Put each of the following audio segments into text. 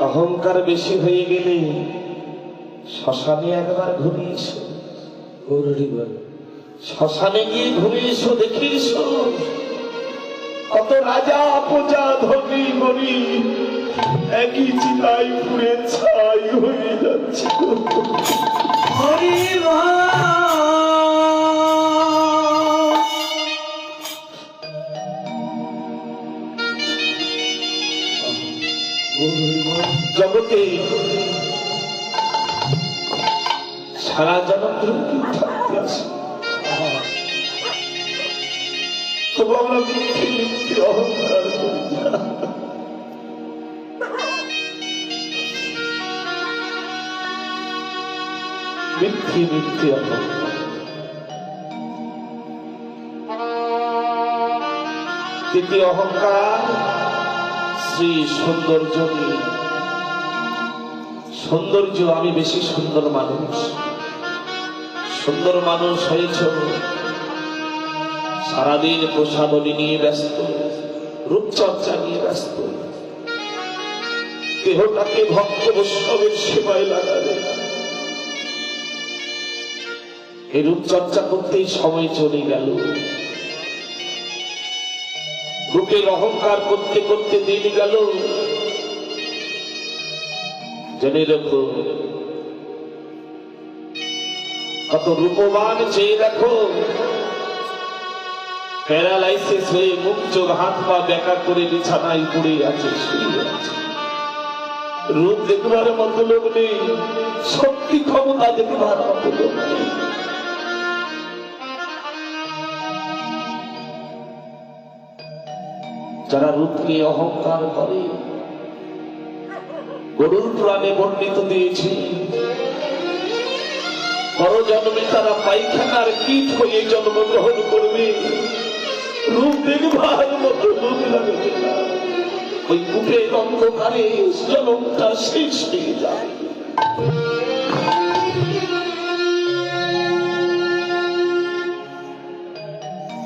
অহংকার বেশি হয়ে গেলে শ্মশানে একবার ঘুরে শ্মশানে গিয়ে ঘুরে এসো কত রাজা প্রজা ধনী মরি একই চিতায় পুড়ে ছাই হয়ে যাচ্ছে। জগতে সারা জগৎ থাকতে আছে। তবু আমরা অহংকার শ্রী সৌন্দর্য নিয়ে। সৌন্দর্য আমি বেশি সুন্দর মানুষ। সুন্দর মানুষ হয়েছ সারাদিন প্রসাদনী নিয়ে ব্যস্ত, রূপচর্চা নিয়ে ব্যস্ত। দেহটাকে ভক্ত বৈষ্ণবের সেবায় লাগাবে এই রূপচর্চা করতেই সময় চলে গেল। রূপের অহংকার করতে করতে দিন গেল। জেনে রেখো, কত রূপবান চেয়ে দেখো। প্যারালাইসিস হয়ে মুখ চোখ, হাত পা বেকা করে বিছানায় পড়ে আছে। রূপ দেখবার মতো লোক নেই, শক্তি ক্ষমতা দেখবার মতো লোক নেই। যারা রূপ নিয়ে অহংকার করে, গরুর প্রাণে বর্ণিত দিয়েছি বড় জন্মে তারা পায়খানার কীট হয়ে জন্মগ্রহণ করবে। রূপ দেখবার মতো লোক লাগবে ওই কূপের অন্ধকারে জনমটা শেষ হয়ে যায়।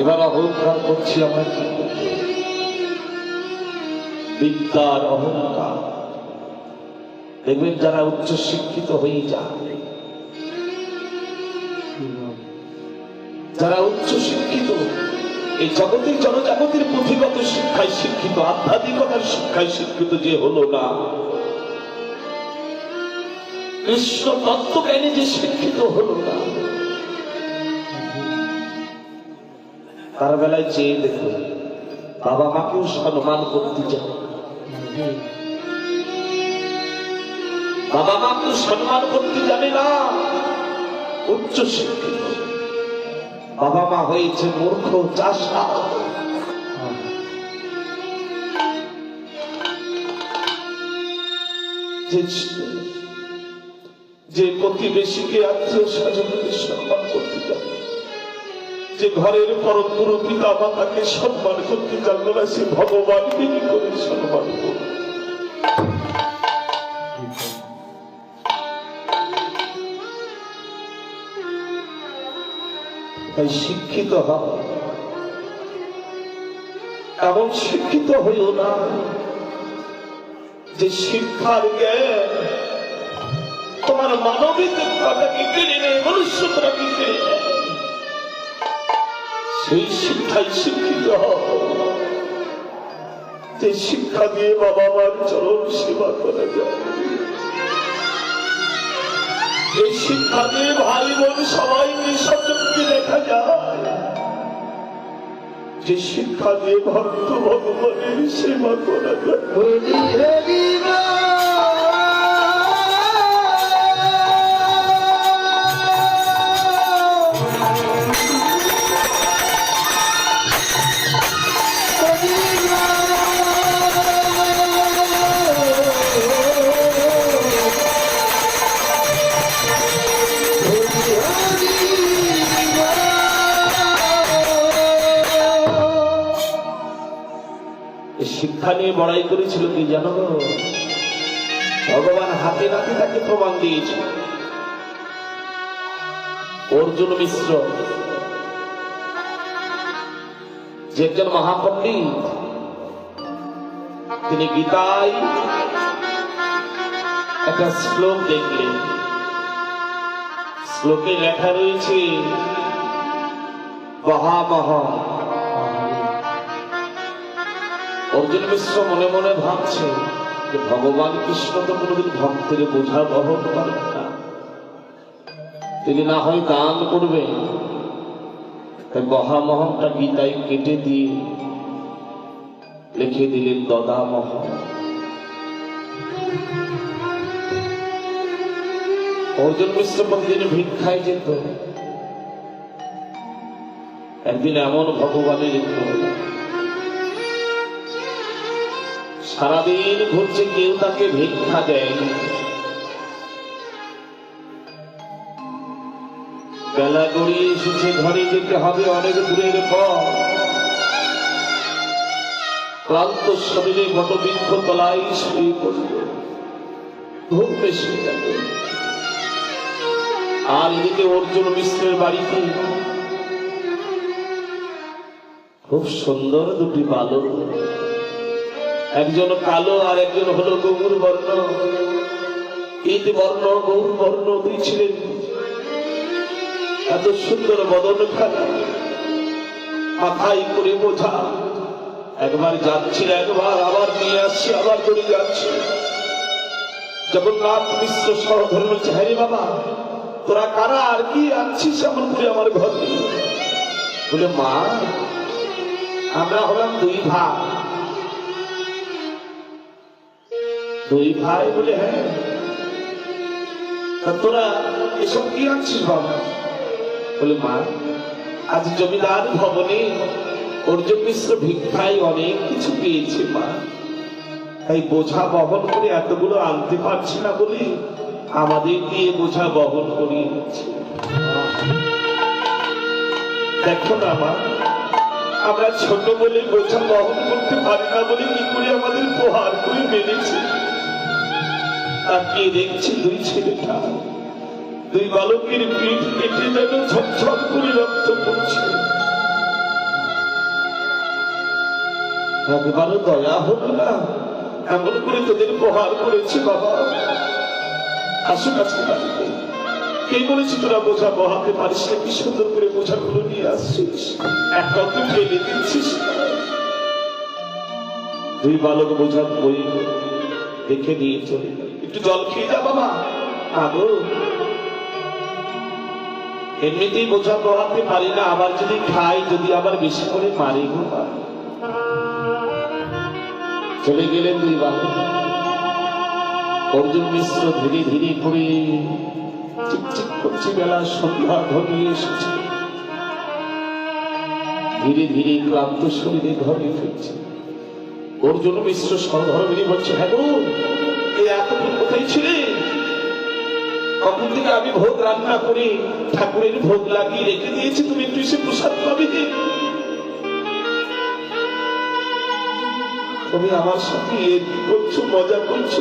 এবার অহংকার করছি আমার? বিদ্যার অহংকার। দেখবেন যারা উচ্চ শিক্ষিত হয়ে যায়। যারা উচ্চ শিক্ষিত এই জগতের জনজাগতির পুঁথিগত শিক্ষায় শিক্ষিত, আধ্যাত্মিকতার শিক্ষায় শিক্ষিত যে হলো না। কৃষ্ণ তত্ত্বজ্ঞানে যে শিক্ষিত হলো না। তার বেলায় চেয়ে দেখুন, বাবা মাকেও সম্মান করতে চায়। বাবা মাকেও সম্মান করতে জানে না। উচ্চ শিক্ষিত। বাবা মা হয়েছে মূর্খ, চাষা। যে- প্রতিবেশীকে আত্মীয় স্বজনকে সম্মান যে ঘরের পরম গুরু পিতা মাতাকে সম্মান করতে জানলো না, সে ভগবানকে কি করে সম্মান করবে তাই শিক্ষিত হও। এমন শিক্ষিত হইও না যে শিক্ষার জ্ঞান তোমার মানবিক কথাকে কেড়ে নেয় মনুষ্যতাকে কেড়ে নেয়। সেই শিক্ষায় শিক্ষিত যে শিক্ষা দিয়ে বাবা মার চরম সেবা করা যায়। এই শিক্ষা দিয়ে ভাই বোন সবাই নিঃসচককে দেখা যায়। যে শিক্ষা দিয়ে ভক্ত ভগবানের সেবা করা যায়। বড়াই করেছিল কি জানো ভগবান হাতে নাতে তাকে প্রমাণ দিয়েছে। অর্জুন মিশ্র, যে একজন মহাপণ্ডিত, তিনি গীতায় একটা শ্লোক দেখলেন। শ্লোকে লেখা রয়েছে, মহামহ। অর্জুন মিশ্র মনে মনে ভাবছে যে ভগবান কৃষ্ণ তো কোনোদিন ভক্তের বোঝা বহন করেন না। তিনি না হয় দান করবেন তাই মহামহমটা গীতায় কেটে দিয়ে লিখে দিলেন দদামহ অর্জুন মিশ্র প্রতিদিন ভিক্ষায় যেত। একদিন এমন ভগবানের ইচ্ছা হলো। সারাদিন ঘুরছে কেউ তাকে ভিক্ষা দেয়নি বেলা গড়িয়ে এসেছে, ঘরে যেতে হবে অনেক দূরের পর। ক্লান্ত শরীরে বটবৃক্ষ তলায় শুয়ে পড়ল। ঘুম বেশি আর এদিকে অর্জুন মিশ্রের বাড়িতে। খুব সুন্দর দুটি বালক। একজন কালো আর একজন হলো গৌর বর্ণ। ঈদ বর্ণ, গৌর বর্ণ দুই ছিলেন। এত সুন্দর বদন খানা মাথায় করে বোঝা, একবার যাচ্ছি একবার আবার নিয়ে আসছি, আবার করে যাচ্ছি। জগন্নাথ মিশ্র সহ ধর্ম হ্যারি বাবা, তোরা কারা আর কি আনছিস এমন করে আমার ঘরে? বলে, মা, আমরা হলাম দুই ভাই। দুই ভাই বলে হ্যাঁ। তোরা এসব কি আনছিস বাবা? বলে, মা, আজ জমিদার ভবনে অর্জুন মিশ্র ভিক্ষায় অনেক কিছু পেয়েছে, মা। তাই বোঝা বহন করে এতগুলো আনতে পারছি না বলে আমাদের দিয়ে বোঝা বহন করিয়ে দিচ্ছে দেখো না, মা, আমরা ছোট বলে বোঝা বহন করতে পারি না বলে কি করে আমাদের প্রহার করে মেরেছে তাকিয়ে দেখছি দুই ছেলেটা। দুই বালকের পিঠ কেটে যেন ঝকঝক করে রক্ত পড়ছে। একবারও দয়া হলো না, এমন করে তোদের প্রহার করেছে বাবা। আসো কাছে কে বলেছি তোরা বোঝা বহাতে পারিস না, কি সুন্দর করে বোঝা বোঝাগুলো নিয়ে আসছিস। একটাও তুই ফেলে দিচ্ছিস। দুই বালক বোঝা বই দেখে নিয়ে চলে গেল। একটু জল খেয়ে যা বাবা। আগো। এমনিতেই বোঝা বহাতে পারি না, আবার যদি খাই, যদি আবার বেশি করে মারি চলে গেলেন দুই বালক অর্জুন মিশ্র ধীরে ধীরে করে চিকচিক করছে, বেলা সন্ধ্যা ঘনিয়ে এসেছে। ধীরে ধীরে ক্লান্ত শরীরে ঘরে ফিরছে। অর্জুন মিশ্র সরধর্মিনী বলছে হ্যাঁ এই কোথায় ছিলে কখন থেকে আমি ভোগ রান্না করে, ঠাকুরের ভোগ লাগিয়ে রেখে দিয়েছি, তুমি একটু এসে প্রসাদ পাবে তুমি আমার সাথে এ করছ মজা করছ?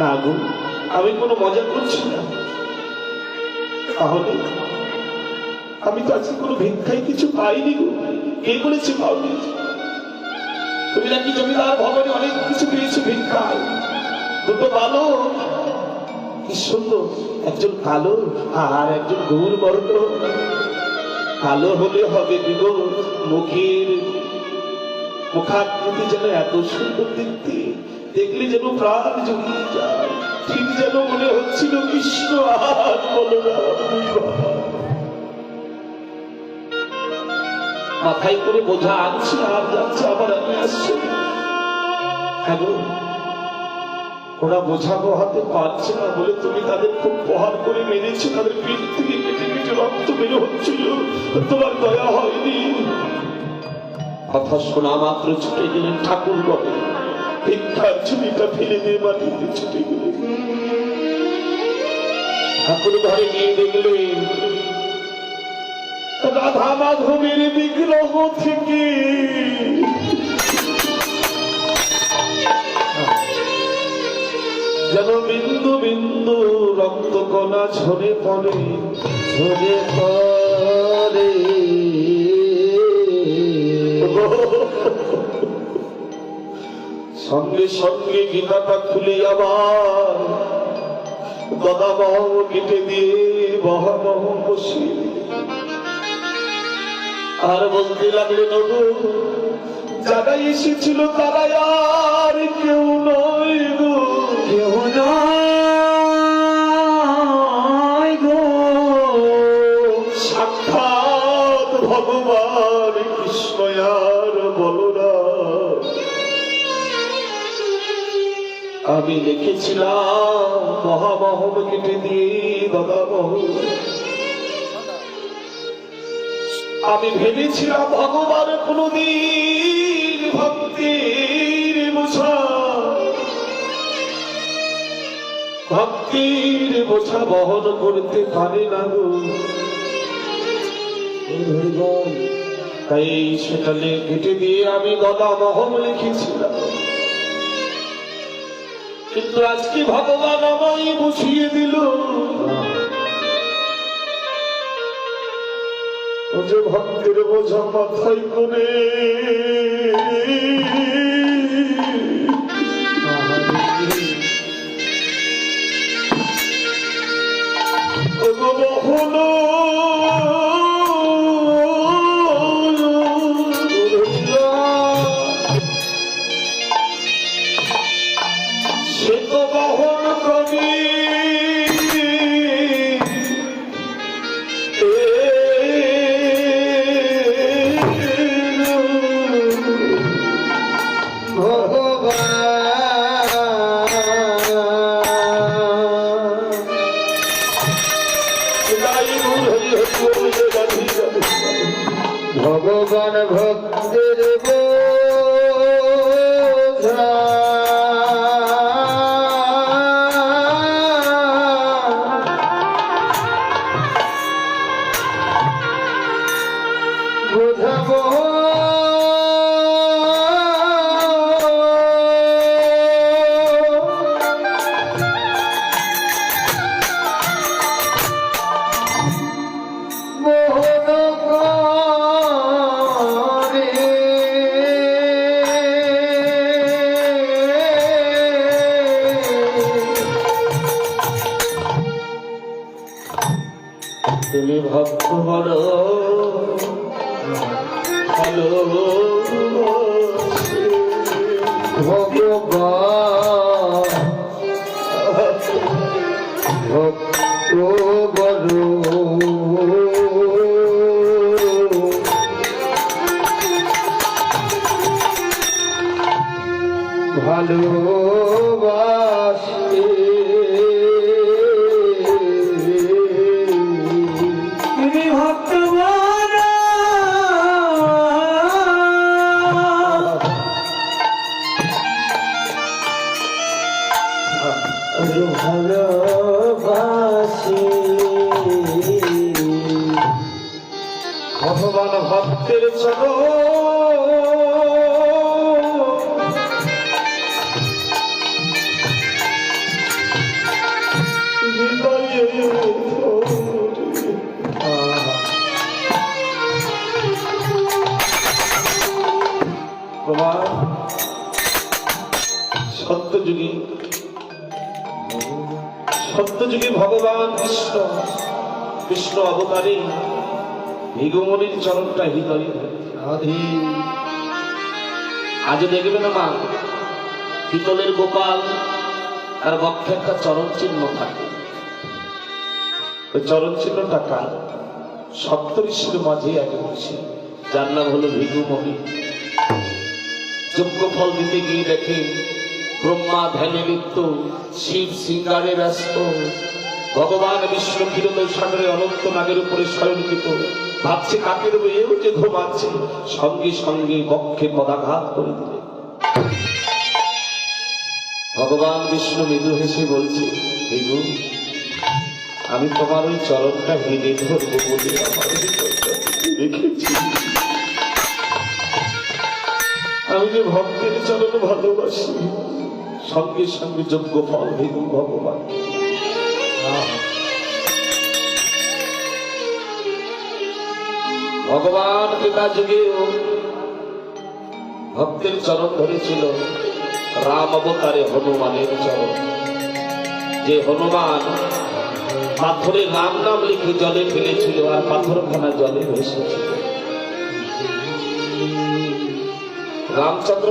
না গো, আমি কোনো মজা করছি না। তাহলে আমি তো আজকে কোনো ভিক্ষায় কিছু পাইনি গো। কে বলেছে পাওনি? তুমি নাকি জমিদার ভবনে অনেক কিছু পেয়েছ ভিক্ষায়। দুটো ভালো। কি সুন্দর। একজন কালো আর একজন গৌর বর্ণ কালো হলে হবে গো মুখের মুখাকৃতি যেন এত সুন্দর দেখতে। দেখলে যেন প্রাণ জড়িয়ে যায়। ঠিক যেন মনে হচ্ছিল কৃষ্ণ আর বলরাম। মাথায় করে বোঝা আনছি আর যাচ্ছে, আবার আমি আসছি। ওরা বোঝা বহাতে পারছে না বলে তুমি তাদের খুব প্রহার করে মেরেছো, তাদের পিঠ থেকে কেটে কেটে রক্ত বের হচ্ছিল তোমার দয়া হয়নি। কথা শোনা মাত্র ছুটে গেলেন ঠাকুর ঘরে। ভিক্ষার ছুরিটা ফেলে দিয়ে মাটিতে ছুটে গেলেন। ঠাকুর ঘরে গিয়ে দেখলেন রাধা মাধবের বিগ্রহ থেকে যেন বিন্দু বিন্দু রক্ত কণা ঝরে পড়ে, ঝরে পরে সঙ্গে সঙ্গে গীতাটা খুলে আবার গদাবহ কেটে দিয়ে বহাবহ বসিয়ে। আর বলতে লাগল ওগো যারা এসেছিল তারা আর কেউ নয় গো। কেউ নয় গো। সাক্ষাৎ ভগবান কৃষ্ণ আর বলরাম আমি লিখেছিলাম মহামহম কেটে দিয়ে দাদা দাদামহ আমি ভেবেছিলাম ভগবান কোনদিন ভক্তির বোঝা। ভক্তির বোঝা বহন করতে পারে না গো। তাই সেটালে কেটে দিয়ে আমি গদা মহম লিখেছিলাম। কিন্তু আজকে ভগবান আমায় বুঝিয়ে দিল। যে ভক্তের বোঝা মাথায় করে ভগবান ভক্তের বোঝা বড় ভগবান ভক্তের চরণ সত্যযুগী সত্যযুগী ভগবান কৃষ্ণ। কৃষ্ণ অবতারে। ভিগুমনির চরণটা হৃদয়ে আজ দেখবেন মা পিতলের গোপাল তার বক্ষে একটা চরণ চিহ্ন থাকে। ওই চরণ চিহ্নটা কার সপ্তঋষির মাঝে এক ঋষি যার নাম হলো ভিগুমণি। যোগ্য ফল দিতে গিয়ে দেখে ব্রহ্মা ধ্যানে লিপ্ত শিব সিঙ্গারে ব্যস্ত। ভগবান বিষ্ণু ক্ষীরোদয় সাগরে অনন্ত নাগের উপরে স্বয়ংকৃত ভাবছে কাকের বইয়েও যে ঘুমাচ্ছে। সঙ্গে সঙ্গে বক্ষে পদাঘাত করে দিলে। ভগবান বিষ্ণু মৃদু হেসে বলছে আমি তোমার ওই চরণটা হেঁটে ধরবো বলে আমার রেখেছি। আমি যে ভক্তের চরণ ভালোবাসি, সঙ্গে সঙ্গে যোগ্য ফল ভিগু ভগবান। ভগবান পিতা যুগেও ভক্তের চরণ ধরেছিল। রাম অবতারে হনুমানের চরণ। যে হনুমান পাথরে রাম নাম লিখে জলে ফেলেছিল আর পাথরখানা জলে ভেসেছিল। রামচন্দ্র